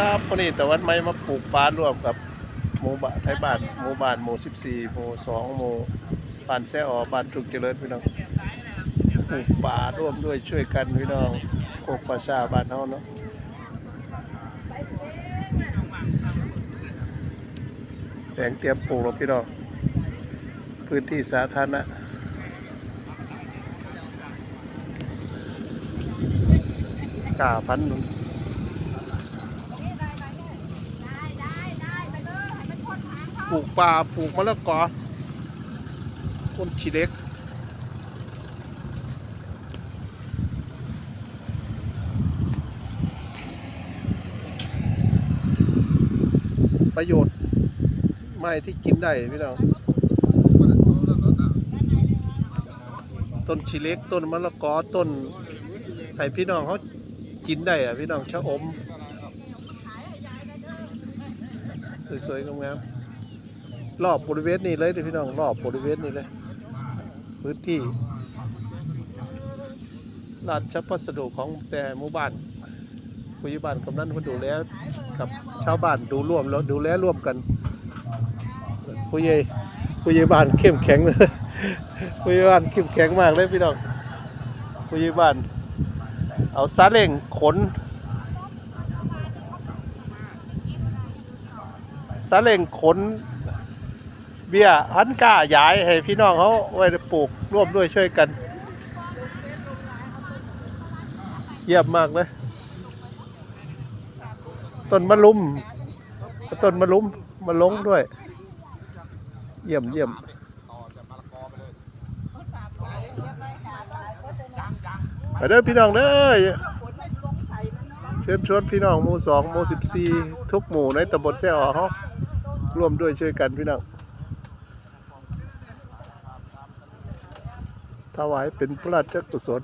ครับวันนี้ตะวันไม้มาปลูกปลาร่วมกับหมู่บ้านไทยบ้านหมู่บ้านหมู่14หมู่2หมู่บ้านแซ่ออบ้านทุกเจริญพี่น้องปลูกป่าร่วมด้วยช่วยกันพี่น้องโคกประชาบ้านเฮาเนาะแปลงเตรียมปลูกแล้วพี่น้องพื้นที่สาธารณะกาพันธุ์ ปลูกป่าปลูกมะละกอต้นชีเล็ก ประโยชน์ไม้ที่กินได้พี่น้องต้นชีเล็กต้นมะละกอต้นให้พี่น้องเขากินได้อะพี่น้องชะอม สวยๆงามๆ รอบบริเวณนี้เลยเด้อพี่น้องรอบบริเวณนี้เลย พื้นที่ราชพัสดุของแต่หมู่บ้านผู้ใหญ่บ้านกำนันเพิ่นดูแลกับชาวบ้านดูร่วมแล้วดูแลร่วมกันผู้ใหญ่ผู้ใหญ่บ้านเข้มแข็งเลยผู้ใหญ่บ้านเข้มแข็งมากเลยพี่น้องผู้ใหญ่บ้าน เอาซาเล้งขนซาเล้งขน เบี้ยพันก้าหยายให้พี่น้องเขาไว้ปลูกร่วมด้วยช่วยกัน เยี่ยมมากเลย ต้นมะลุมต้นมะลุมมาลงด้วย เยี่ยมเยี่ยมไปเด้อพี่น้องเด้อเชิญชวนพี่น้องหมู่สองหมู่สิบสี่ทุกหมู่ในตำบลแซ่ออเขาร่วมด้วยช่วยกันพี่น้อง ถวายเป็นพระราชกุศล